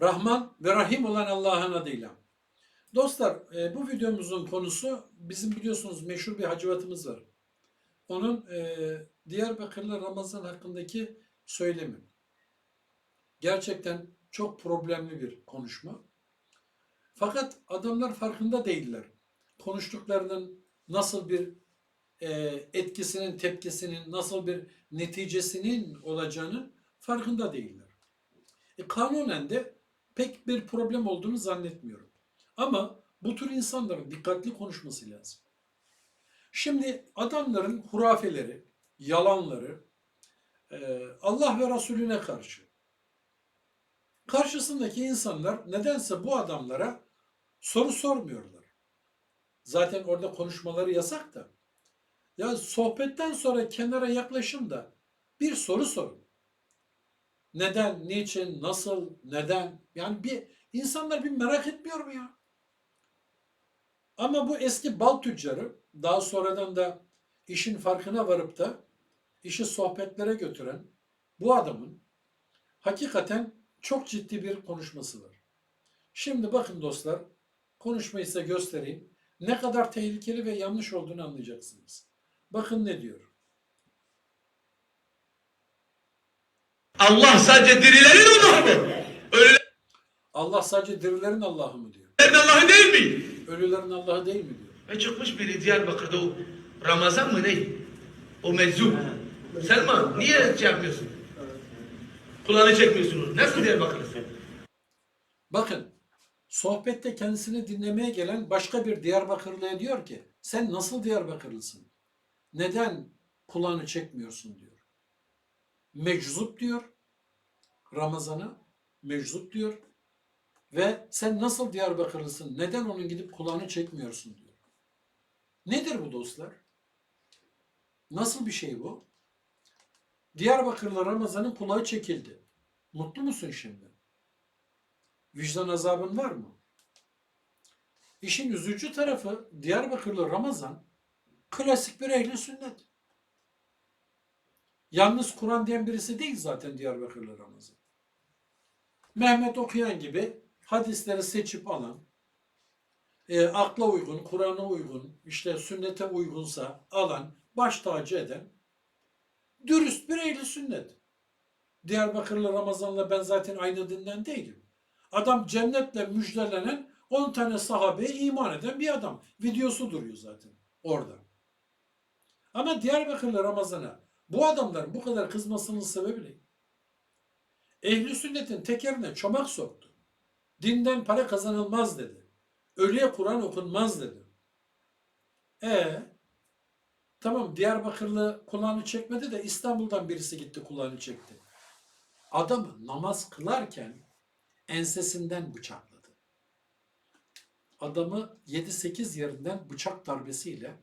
Rahman ve Rahim olan Allah'ın adıyla. Dostlar e, bu videomuzun konusu bizim biliyorsunuz meşhur bir hacivatımız var. Onun e, Diyarbakırlı Ramazan hakkındaki söylemi. Gerçekten çok problemli bir konuşma. Fakat adamlar farkında değiller. Konuştuklarının nasıl bir e, etkisinin, tepkisinin, nasıl bir neticesinin olacağını farkında değiller. E, kanunen de pek bir problem olduğunu zannetmiyorum. Ama bu tür insanların dikkatli konuşması lazım. Şimdi adamların hurafeleri, yalanları e, Allah ve Resulüne karşı. Karşısındaki insanlar nedense bu adamlara soru sormuyorlar. Zaten orada konuşmaları yasak da. Ya sohbetten sonra kenara yaklaşın da bir soru sorun. Neden, niçin, nasıl, neden? Yani bir insanlar bir merak etmiyor mu ya? Ama bu eski bal tüccarı daha sonradan da işin farkına varıp da işi sohbetlere götüren bu adamın hakikaten çok ciddi bir konuşması var. Şimdi bakın dostlar, konuşmayı size göstereyim. Ne kadar tehlikeli ve yanlış olduğunu anlayacaksınız. Bakın ne diyor. Allah sadece dirilerin Allah'ı mı? Ölülerin Allah sadece dirilerin Allah'ı mı diyor. Allah'ı değil mi? Ölülerin Allah'ı değil mi diyor. Ve çıkmış biri Diyarbakır'da o Ramazan mı ne? O meczup. Selman niye şey yapmıyorsun? Kulağını çekmiyorsun. Nasıl Diyarbakırlısın? Bakın sohbette kendisini dinlemeye gelen başka bir Diyarbakırlıya diyor ki sen nasıl Diyarbakırlısın? Neden kulağını çekmiyorsun diyor. Meczup diyor Ramazan'a meczup diyor ve sen nasıl Diyarbakırlısın? Neden onun gidip kulağını çekmiyorsun diyor. Nedir bu dostlar? Nasıl bir şey bu? Diyarbakırlı Ramazan'ın kulağı çekildi. Mutlu musun şimdi? Vicdan azabın var mı? İşin üzücü tarafı Diyarbakırlı Ramazan klasik bir ehli sünnet. Yalnız Kur'an diyen birisi değil zaten Diyarbakırlı Ramazan. Mehmet okuyan gibi hadisleri seçip alan, e, akla uygun, Kur'an'a uygun, işte sünnete uygunsa alan, baş tacı eden dürüst bir ehli sünnet. Diyarbakırlı Ramazan'la ben zaten aynı dinden değilim. Adam cennetle müjdelenen 10 tane sahabeye iman eden bir adam. Videosu duruyor zaten orada. Ama Diyarbakırlı Ramazan'a bu adamların bu kadar kızmasının sebebi ne? Ehli sünnetin tekerine çomak soktu. Dinden para kazanılmaz dedi. Ölüye Kur'an okunmaz dedi. E tamam Diyarbakırlı kulağını çekmedi de İstanbul'dan birisi gitti kulağını çekti. Adamı namaz kılarken ensesinden bıçakladı. Adamı 7-8 yerinden bıçak darbesiyle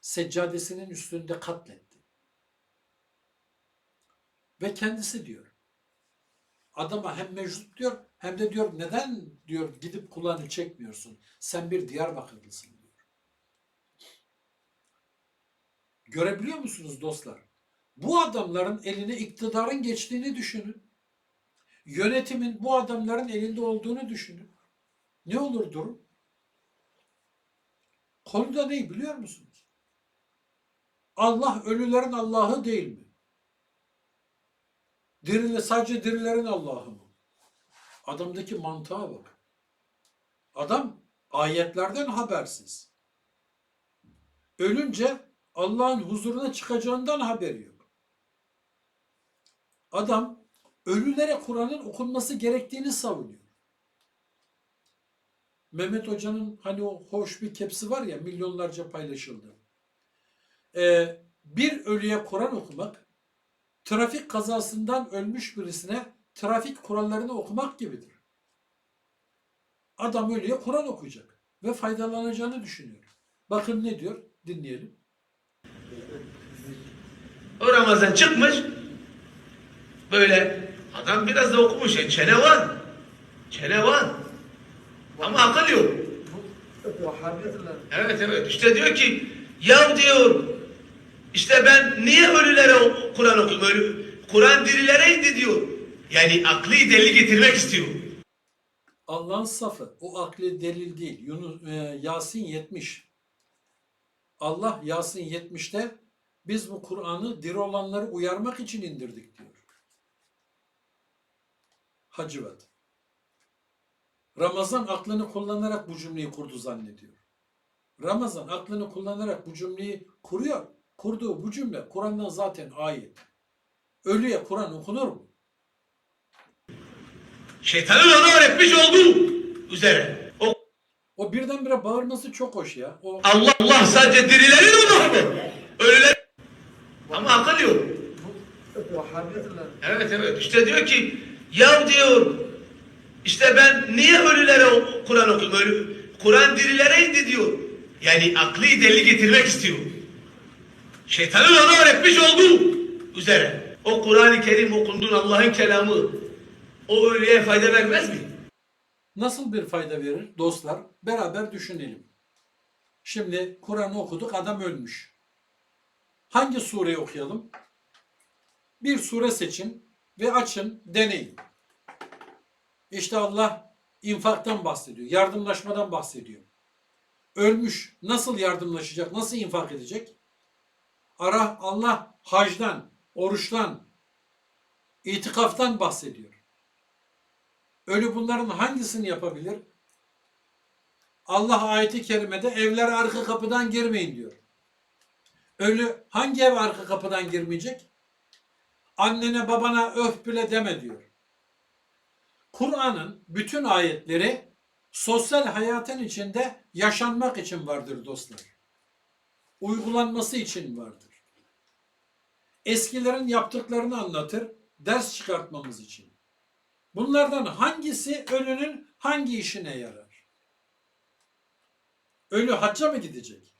seccadesinin üstünde katletti. Ve kendisi diyor. Adama hem meczup diyor hem de diyor neden diyor gidip kulağını çekmiyorsun? Sen bir Diyarbakırlısın diyor. Görebiliyor musunuz dostlar? Bu adamların eline iktidarın geçtiğini düşünün. Yönetimin bu adamların elinde olduğunu düşünün. Ne olur durum? Konuda ne biliyor musunuz? Allah ölülerin Allah'ı değil mi? Dirili, sadece dirilerin Allah'ı mı? Adamdaki mantığa bak. Adam ayetlerden habersiz. Ölünce Allah'ın huzuruna çıkacağından haberi yok. Adam ölülere Kur'an'ın okunması gerektiğini savunuyor. Mehmet Hoca'nın hani o hoş bir kepsi var ya milyonlarca paylaşıldı. Ee, bir ölüye Kur'an okumak trafik kazasından ölmüş birisine trafik kurallarını okumak gibidir. Adam ölüye Kur'an okuyacak ve faydalanacağını düşünüyor. Bakın ne diyor? Dinleyelim. O Ramazan çıkmış. Böyle adam biraz da okumuş. Yani çene var. Çene var. Ama akıl yok. Evet evet işte diyor ki ya diyor işte ben niye ölülere Kur'an okuyayım? Ölü, Kur'an dirilere indi diyor. Yani aklı deli getirmek istiyor. Allah'ın safı. O akli delil değil. Yunus, e, Yasin 70. Allah Yasin 70'te biz bu Kur'an'ı diri olanları uyarmak için indirdik diyor. Hacivat. Ramazan aklını kullanarak bu cümleyi kurdu zannediyor. Ramazan aklını kullanarak bu cümleyi kuruyor. Kurduğu bu cümle Kur'an'dan zaten ayet. Ölüye Kur'an okunur mu? Şeytanın ona öğretmiş olduğu üzere. O O birdenbire bağırması çok hoş ya. O Allah Allah sadece dirilerin mı? Ölüler ama akıl yok. Evet evet işte diyor ki ya diyor işte ben niye ölülere Kur'an? Ölü, Kur'an dirilere indi diyor. Yani aklı delil getirmek istiyor. Şeytanın ona öğretmiş olduğu üzere. O Kur'an-ı Kerim okunduğun Allah'ın kelamı o ölüye fayda vermez mi? nasıl bir fayda verir dostlar? Beraber düşünelim. Şimdi Kur'an'ı okuduk adam ölmüş. Hangi sureyi okuyalım? Bir sure seçin ve açın deneyin. İşte Allah infaktan bahsediyor. Yardımlaşmadan bahsediyor. Ölmüş. Nasıl yardımlaşacak? Nasıl infak edecek? Ara Allah hacdan, oruçtan, itikaftan bahsediyor. Ölü bunların hangisini yapabilir? Allah ayeti kerimede evlere arka kapıdan girmeyin diyor. Ölü hangi ev arka kapıdan girmeyecek? Annene babana öf bile deme diyor. Kur'an'ın bütün ayetleri sosyal hayatın içinde yaşanmak için vardır dostlar. Uygulanması için vardır. Eskilerin yaptıklarını anlatır, ders çıkartmamız için. Bunlardan hangisi ölünün hangi işine yarar? Ölü hacca mı gidecek?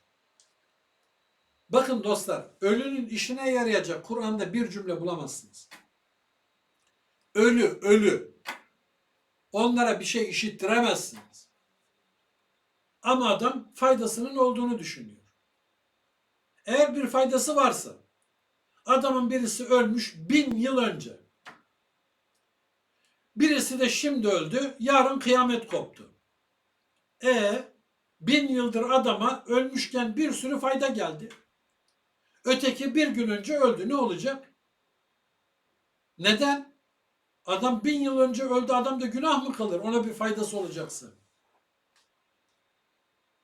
Bakın dostlar, ölünün işine yarayacak Kur'an'da bir cümle bulamazsınız. Ölü, ölü. Onlara bir şey işittiremezsiniz. Ama adam faydasının olduğunu düşünüyor. Eğer bir faydası varsa, adamın birisi ölmüş bin yıl önce. Birisi de şimdi öldü, yarın kıyamet koptu. E bin yıldır adama ölmüşken bir sürü fayda geldi. Öteki bir gün önce öldü. Ne olacak? Neden? Adam bin yıl önce öldü. Adam da günah mı kalır? Ona bir faydası olacaksa.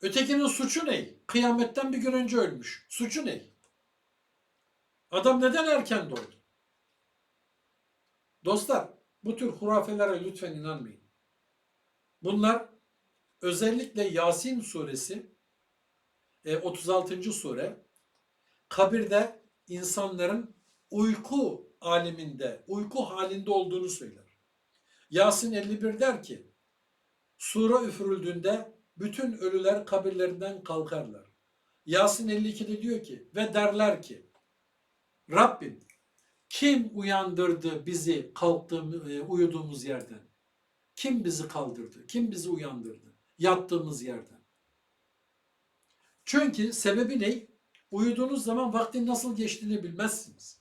Ötekinin suçu ne? Kıyametten bir gün önce ölmüş. Suçu ne? Adam neden erken doğdu? Dostlar, bu tür hurafelere lütfen inanmayın. Bunlar özellikle Yasin suresi e, 36. sure kabirde insanların uyku aleminde, uyku halinde olduğunu söyler. Yasin 51 der ki, sura üfürüldüğünde bütün ölüler kabirlerinden kalkarlar. Yasin 52'de diyor ki ve derler ki Rabbim kim uyandırdı bizi kalktığımız, e, uyuduğumuz yerden? Kim bizi kaldırdı? Kim bizi uyandırdı? Yattığımız yerden. Çünkü sebebi ne? Uyuduğunuz zaman vaktin nasıl geçtiğini bilmezsiniz.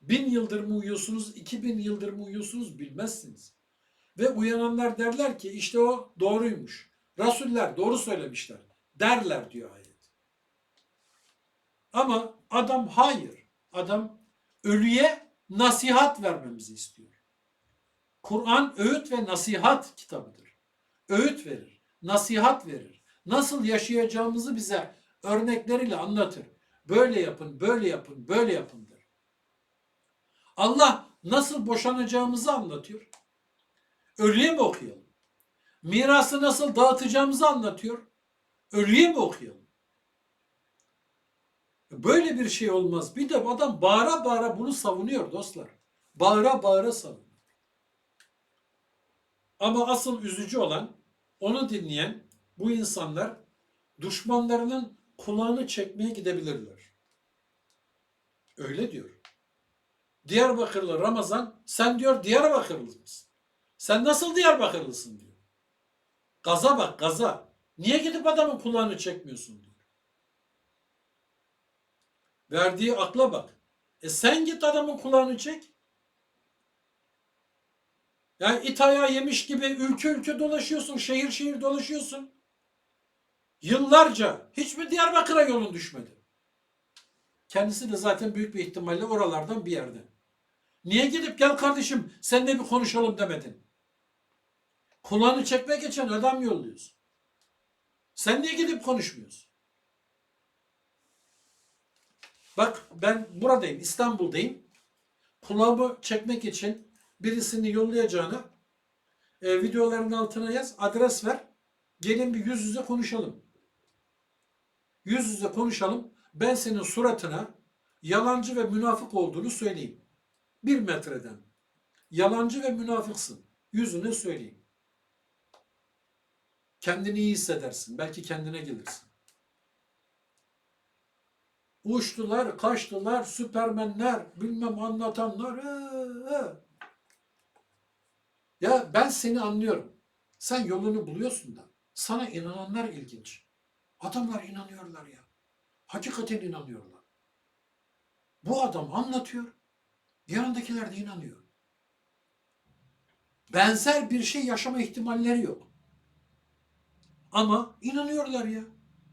Bin yıldır mı uyuyorsunuz, iki bin yıldır mı uyuyorsunuz bilmezsiniz. Ve uyananlar derler ki işte o doğruymuş. Rasuller doğru söylemişler derler diyor ayet. Ama adam hayır. Adam ölüye nasihat vermemizi istiyor. Kur'an öğüt ve nasihat kitabıdır. Öğüt verir, nasihat verir. Nasıl yaşayacağımızı bize örnekleriyle anlatır. Böyle yapın, böyle yapın, böyle yapın der. Allah nasıl boşanacağımızı anlatıyor. Ölüye mi okuyalım? Mirası nasıl dağıtacağımızı anlatıyor. Ölüye mi okuyalım? Böyle bir şey olmaz. Bir de adam bağıra bağıra bunu savunuyor dostlar. Bağıra bağıra savunuyor. Ama asıl üzücü olan onu dinleyen bu insanlar düşmanlarının kulağını çekmeye gidebilirler. Öyle diyor. Diyarbakırlı Ramazan sen diyor Diyarbakırlı mısın? Sen nasıl Diyarbakırlısın diyor. Gaza bak gaza. Niye gidip adamın kulağını çekmiyorsun diyor. Verdiği akla bak. E sen git adamın kulağını çek. Yani it ayağı yemiş gibi ülke ülke dolaşıyorsun, şehir şehir dolaşıyorsun. Yıllarca hiç mi Diyarbakır'a yolun düşmedi? Kendisi de zaten büyük bir ihtimalle oralardan bir yerde. Niye gidip gel kardeşim seninle bir konuşalım demedin? Kulağını çekme geçen adam yolluyorsun. Sen niye gidip konuşmuyorsun? Bak ben buradayım, İstanbul'dayım. Kulağımı çekmek için birisini yollayacağına e, videoların altına yaz, adres ver. Gelin bir yüz yüze konuşalım. Yüz yüze konuşalım. Ben senin suratına yalancı ve münafık olduğunu söyleyeyim. Bir metreden. Yalancı ve münafıksın. Yüzüne söyleyeyim. Kendini iyi hissedersin. Belki kendine gelirsin. Uçtular, kaçtılar, süpermenler, bilmem anlatanlar. ee, ee. Ya ben seni anlıyorum. Sen yolunu buluyorsun da. Sana inananlar ilginç. Adamlar inanıyorlar ya. Hakikaten inanıyorlar. Bu adam anlatıyor. Yanındakiler de inanıyor. Benzer bir şey yaşama ihtimalleri yok. Ama inanıyorlar ya.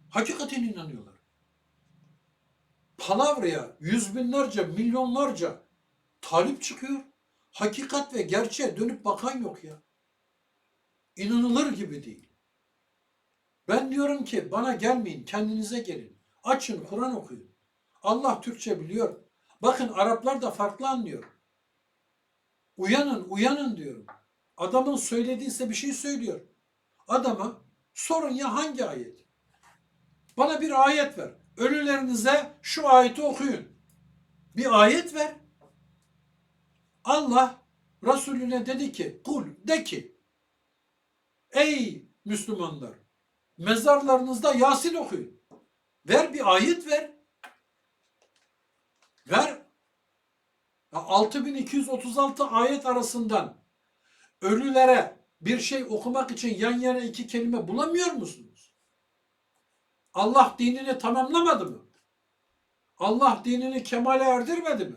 Hakikaten inanıyorlar. Palavraya yüz binlerce, milyonlarca talip çıkıyor. Hakikat ve gerçeğe dönüp bakan yok ya. İnanılır gibi değil. Ben diyorum ki bana gelmeyin, kendinize gelin. Açın, Kur'an okuyun. Allah Türkçe biliyor. Bakın Araplar da farklı anlıyor. Uyanın, uyanın diyorum. Adamın söylediyse bir şey söylüyor. Adama sorun ya hangi ayet? Bana bir ayet ver. Ölülerinize şu ayeti okuyun. Bir ayet ver. Allah Resulüne dedi ki kul de ki ey Müslümanlar mezarlarınızda Yasin okuyun. Ver bir ayet ver. Ver. Ya 6236 ayet arasından ölülere bir şey okumak için yan yana iki kelime bulamıyor musunuz? Allah dinini tamamlamadı mı? Allah dinini kemale erdirmedi mi?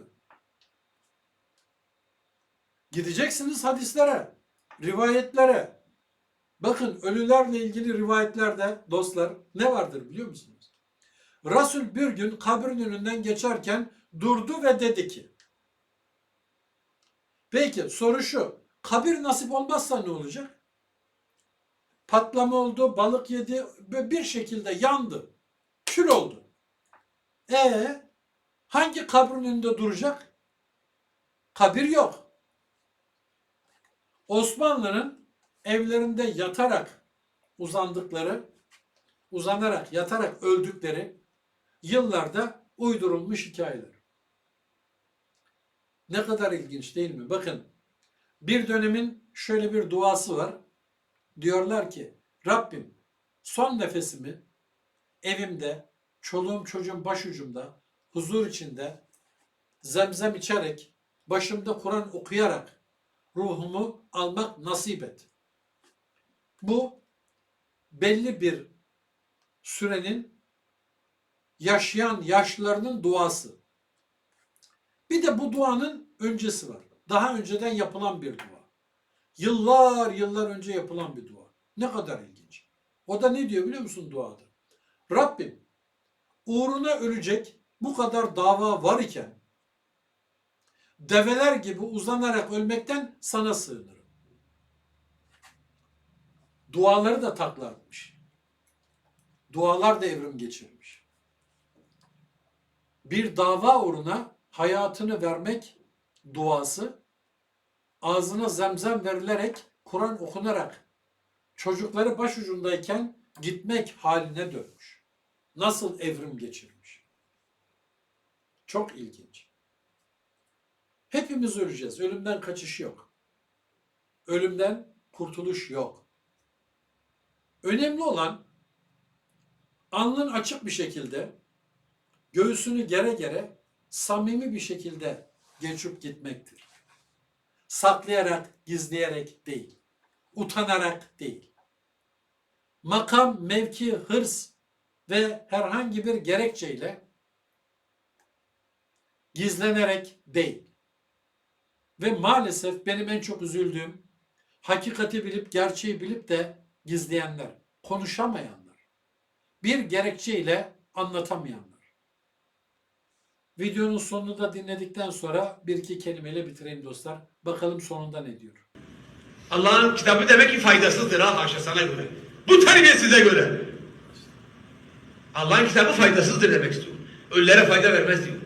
Gideceksiniz hadislere, rivayetlere. Bakın ölülerle ilgili rivayetlerde dostlar ne vardır biliyor musunuz? Resul bir gün kabrin önünden geçerken durdu ve dedi ki Peki soru şu. Kabir nasip olmazsa ne olacak? Patlama oldu, balık yedi ve bir şekilde yandı. Kül oldu. E hangi kabrin önünde duracak? Kabir yok. Osmanlı'nın evlerinde yatarak uzandıkları, uzanarak, yatarak öldükleri yıllarda uydurulmuş hikayeler. Ne kadar ilginç değil mi? Bakın bir dönemin şöyle bir duası var. Diyorlar ki Rabbim son nefesimi evimde, çoluğum çocuğum başucumda, huzur içinde, zemzem içerek, başımda Kur'an okuyarak ruhumu almak nasip et. Bu belli bir sürenin yaşayan yaşlılarının duası. Bir de bu duanın öncesi var. Daha önceden yapılan bir dua. Yıllar yıllar önce yapılan bir dua. Ne kadar ilginç. O da ne diyor biliyor musun duada? Rabbim uğruna ölecek bu kadar dava var iken develer gibi uzanarak ölmekten sana sığınırım. Duaları da takla atmış. Dualar da evrim geçirmiş. Bir dava uğruna hayatını vermek duası ağzına zemzem verilerek Kur'an okunarak çocukları başucundayken gitmek haline dönmüş. Nasıl evrim geçirmiş. Çok ilginç. Hepimiz öleceğiz. Ölümden kaçış yok. Ölümden kurtuluş yok. Önemli olan alnın açık bir şekilde göğsünü gere gere samimi bir şekilde geçip gitmektir. Saklayarak, gizleyerek değil. Utanarak değil. Makam, mevki, hırs ve herhangi bir gerekçeyle gizlenerek değil. Ve maalesef benim en çok üzüldüğüm hakikati bilip gerçeği bilip de gizleyenler, konuşamayanlar, bir gerekçeyle anlatamayanlar. Videonun sonunu da dinledikten sonra bir iki kelimeyle bitireyim dostlar. Bakalım sonunda ne diyor. Allah'ın kitabı demek ki faydasızdır ha haşa sana göre. Bu terbiyesize göre. Allah'ın kitabı faydasızdır demek istiyor. Ölülere fayda vermez diyor.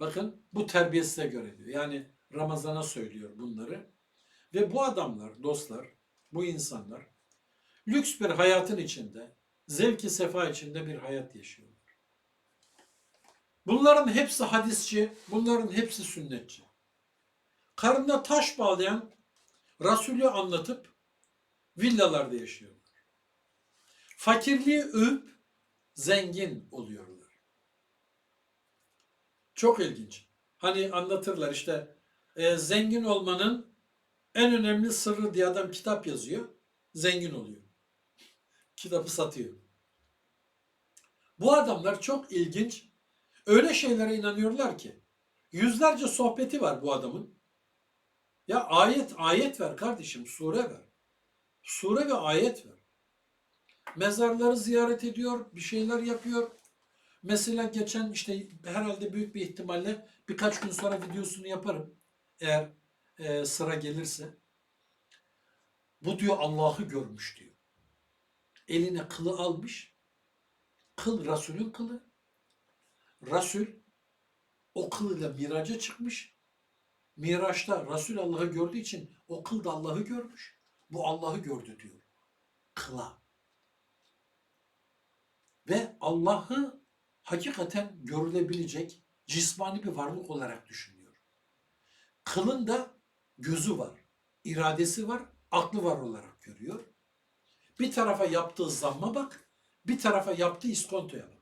Bakın bu terbiyesize göre diyor. Yani Ramazan'a söylüyor bunları. Ve bu adamlar, dostlar, bu insanlar lüks bir hayatın içinde, zevki sefa içinde bir hayat yaşıyorlar. Bunların hepsi hadisçi, bunların hepsi sünnetçi. Karnına taş bağlayan Resulü anlatıp villalarda yaşıyorlar. Fakirliği övüp zengin oluyorlar. Çok ilginç. Hani anlatırlar işte e, zengin olmanın en önemli sırrı diye adam kitap yazıyor. Zengin oluyor. Kitabı satıyor. Bu adamlar çok ilginç. Öyle şeylere inanıyorlar ki. Yüzlerce sohbeti var bu adamın. Ya ayet ayet ver kardeşim sure ver. Sure ve ayet ver. Mezarları ziyaret ediyor, bir şeyler yapıyor. Mesela geçen işte herhalde büyük bir ihtimalle birkaç gün sonra videosunu yaparım. Eğer e, sıra gelirse. Bu diyor Allah'ı görmüş diyor. Eline kılı almış. Kıl Resul'ün kılı. Resul o kılıyla miraca çıkmış. Miraçta Resul Allah'ı gördüğü için o kıl da Allah'ı görmüş. Bu Allah'ı gördü diyor. Kıla. Ve Allah'ı hakikaten görülebilecek cismani bir varlık olarak düşünüyor. Kılın da gözü var, iradesi var, aklı var olarak görüyor. Bir tarafa yaptığı zamma bak, bir tarafa yaptığı iskontoya bak.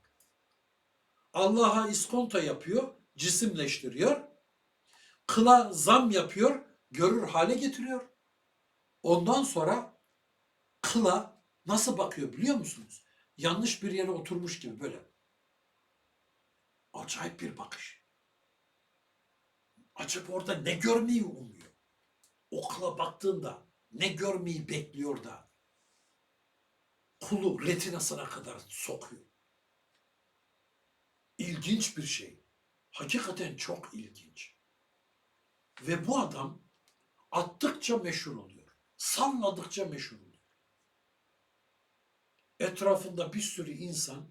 Allah'a iskonto yapıyor, cisimleştiriyor. Kıla zam yapıyor, görür hale getiriyor. Ondan sonra kıla nasıl bakıyor biliyor musunuz? Yanlış bir yere oturmuş gibi böyle. Acayip bir bakış. Acaba orada ne görmeyi umuyor? O kıla baktığında ne görmeyi bekliyor da kulu retinasına kadar sokuyor. İlginç bir şey. Hakikaten çok ilginç. Ve bu adam attıkça meşhur oluyor. Salladıkça meşhur oluyor. Etrafında bir sürü insan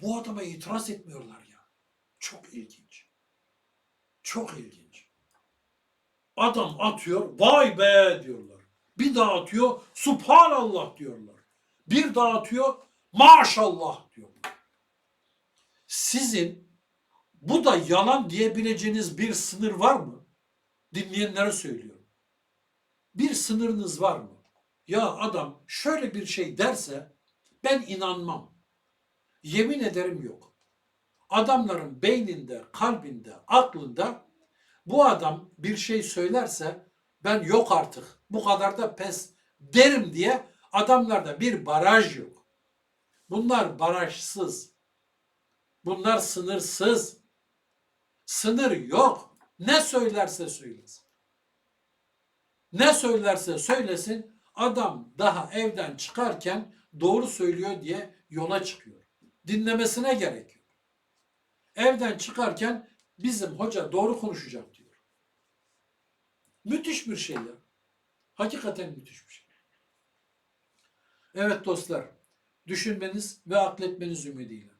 bu adama itiraz etmiyorlar ya. Çok ilginç. Çok ilginç. Adam atıyor, vay be diyorlar. Bir daha atıyor, subhanallah diyorlar. Bir daha atıyor, maşallah diyorlar. Sizin bu da yalan diyebileceğiniz bir sınır var mı? Dinleyenlere söylüyorum. Bir sınırınız var mı? Ya adam şöyle bir şey derse ben inanmam. Yemin ederim yok. Adamların beyninde, kalbinde, aklında bu adam bir şey söylerse ben yok artık bu kadar da pes derim diye adamlarda bir baraj yok. Bunlar barajsız. Bunlar sınırsız. Sınır yok. Ne söylerse söylesin. Ne söylerse söylesin adam daha evden çıkarken doğru söylüyor diye yola çıkıyor. Dinlemesine gerek yok. Evden çıkarken bizim hoca doğru konuşacak diyor. Müthiş bir şey ya. Hakikaten müthiş bir şey. Evet dostlar, düşünmeniz ve akletmeniz ümidiyle.